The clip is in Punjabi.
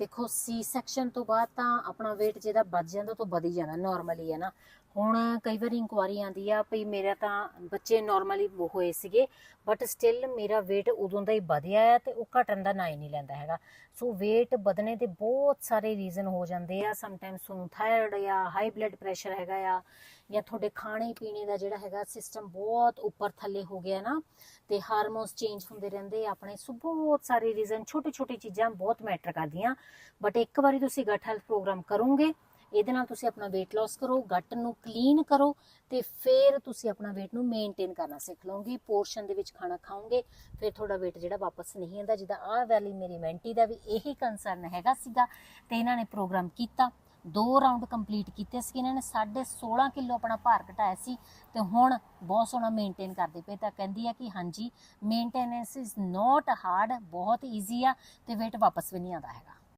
ਦੇਖੋ ਸੀ ਸੈਕਸ਼ਨ ਤੋਂ ਬਾਅਦ ਤਾਂ ਆਪਣਾ weight ਜਿਹਦਾ ਵੱਧ ਜਾਂਦਾ ਤੋਂ ਵਧ ਜਾਂਦਾ ਨਾਰਮਲੀ ਹੈ ਨਾ। ਹੁਣ ਕਈ ਵਾਰੀ ਇਨਕੁਆਰੀ ਆਂਦੀ ਆ ਭਈ ਮੇਰਾ ਤਾਂ ਬੱਚੇ ਨਾਰਮਲੀ ਹੋਏ ਸੀਗੇ ਬਟ ਸਟਿਲ ਮੇਰਾ weight ਉਦੋਂ ਦਾ ਹੀ ਵਧਿਆ ਆ ਤੇ ਉਹ ਘਟਣ ਦਾ ਨਾਂ ਹੀ ਨਹੀਂ ਲੈਂਦਾ ਹੈਗਾ। ਸੋ weight ਵਧਣੇ ਦੇ ਬਹੁਤ ਸਾਰੇ ਰੀਜ਼ਨ ਹੋ ਜਾਂਦੇ ਆ ਸਮਟਾਈਮਸ ਤੁਹਾਨੂੰ ਥਾਇਰਾਇਡ ਜਾਂ ਹਾਈ ਬਲੱਡ ਪ੍ਰੈਸ਼ਰ ਹੈਗਾ ਆ, ਜਾਂ ਤੁਹਾਡੇ ਖਾਣੇ ਪੀਣੇ ਦਾ ਜਿਹੜਾ ਹੈਗਾ ਸਿਸਟਮ ਬਹੁਤ ਉੱਪਰ ਥੱਲੇ ਹੋ ਗਿਆ ਨਾ, ਤੇ ਹਾਰਮੋਨਸ ਚੇਂਜ ਹੁੰਦੇ ਰਹਿੰਦੇ ਆ, ਆਪਣੇ ਸੋ ਬਹੁਤ ਸਾਰੇ ਰੀਜ਼ਨ ਛੋਟੀ ਛੋਟੀ ਚੀਜ਼ਾਂ ਬਹੁਤ ਮੈਟਰ ਕਰਦੀਆਂ। ਬਟ ਇੱਕ ਵਾਰੀ ਤੁਸੀਂ ਗਟ ਹੈਲਥ ਪ੍ਰੋਗਰਾਮ ਕਰੋਗੇ ਇਹਦੇ ਨਾਲ ਤੁਸੀਂ ਆਪਣਾ weight loss ਕਰੋ, ਗੱਟ ਨੂੰ ਕਲੀਨ ਕਰੋ ਤੇ ਫਿਰ ਤੁਸੀਂ ਆਪਣਾ weight ਨੂੰ ਮੇਨਟੇਨ ਕਰਨਾ ਸਿੱਖ ਲਓਗੇ। ਪੋਰਸ਼ਨ ਦੇ ਵਿੱਚ ਖਾਣਾ ਖਾਓਗੇ, ਫਿਰ ਤੁਹਾਡਾ weight ਜਿਹੜਾ ਵਾਪਸ ਨਹੀਂ ਆਉਂਦਾ। ਜਿੱਦਾਂ ਆਹ ਵਾਲੀ ਮੇਰੀ ਮੈਂਟੀ ਦਾ ਵੀ ਇਹੀ ਕੰਸਰਨ ਹੈਗਾ ਸੀਗਾ ਤੇ ਇਹਨਾਂ ਨੇ ਪ੍ਰੋਗਰਾਮ ਕੀਤਾ। ਦੋ ਰਾਉਂਡ ਕੰਪਲੀਟ ਕੀਤੇ ਸੀ। ਇਹਨਾਂ ਨੇ 16.5 ਕਿਲੋ ਆਪਣਾ ਭਾਰ ਘਟਾਇਆ ਸੀ ਤੇ ਹੁਣ ਬਹੁਤ ਸੋਹਣਾ ਮੇਨਟੇਨ ਕਰਦੇ ਪਏ। ਤਾਂ ਕਹਿੰਦੀ ਆ ਕਿ ਹਾਂਜੀ ਮੇਨਟੇਨੈਂਸ ਇਜ਼ ਨਾਟ ਹਾਰਡ ਬਹੁਤ ਈਜ਼ੀ ਆ ਤੇ weight ਵਾਪਸ ਵੀ ਨਹੀਂ ਆਉਂਦਾ ਹੈਗਾ।